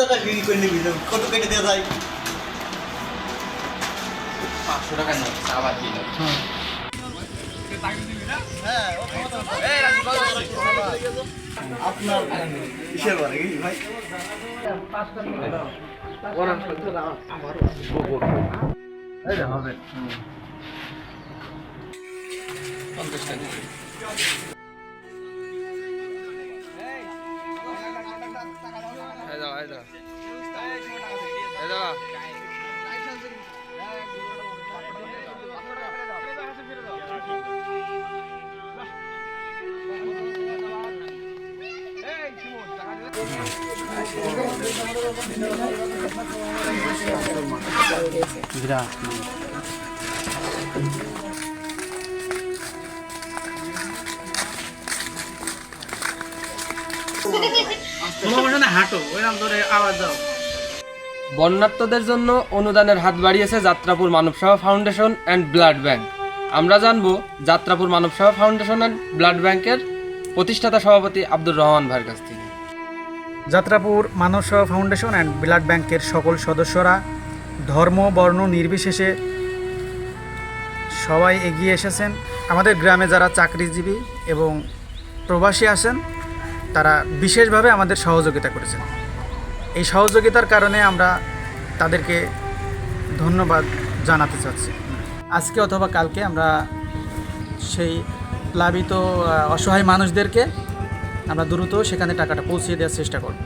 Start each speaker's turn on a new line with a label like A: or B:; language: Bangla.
A: টাকা বিক্রি করে নিবি কত কেটে দেওয়া যায়।
B: পাঁচশো টাকা নোট আবার
A: আপনার কিসের বারে কি ভাই? হবে।
B: পঞ্চাশ টাকা। এই দাও। বন্যার্থদের জন্য অনুদানের হাত বাড়িয়েছে Jatrapur Manabseba foundation and blood bank. আমরা জানব Jatrapur Manabseba foundation and blood ব্যাংকের প্রতিষ্ঠাতা সভাপতি আব্দুর রহমান ভাইয়ের কাছ থেকে।
C: যাত্রাপুর মানব সেবা ফাউন্ডেশন অ্যান্ড ব্লাড ব্যাংকের সকল সদস্যরা ধর্ম বর্ণ নির্বিশেষে সবাই এগিয়ে এসেছেন। আমাদের গ্রামে যারা চাকরিজীবী এবং প্রবাসী আছেন তারা বিশেষভাবে আমাদের সহযোগিতা করেছেন। এই সহযোগিতার কারণে আমরা তাদেরকে ধন্যবাদ জানাতে চাচ্ছি। আজকে অথবা কালকে আমরা সেই প্লাবিত অসহায় মানুষদেরকে আমরা দ্রুত সেখানে টাকাটা পৌঁছে দেওয়ার চেষ্টা করব।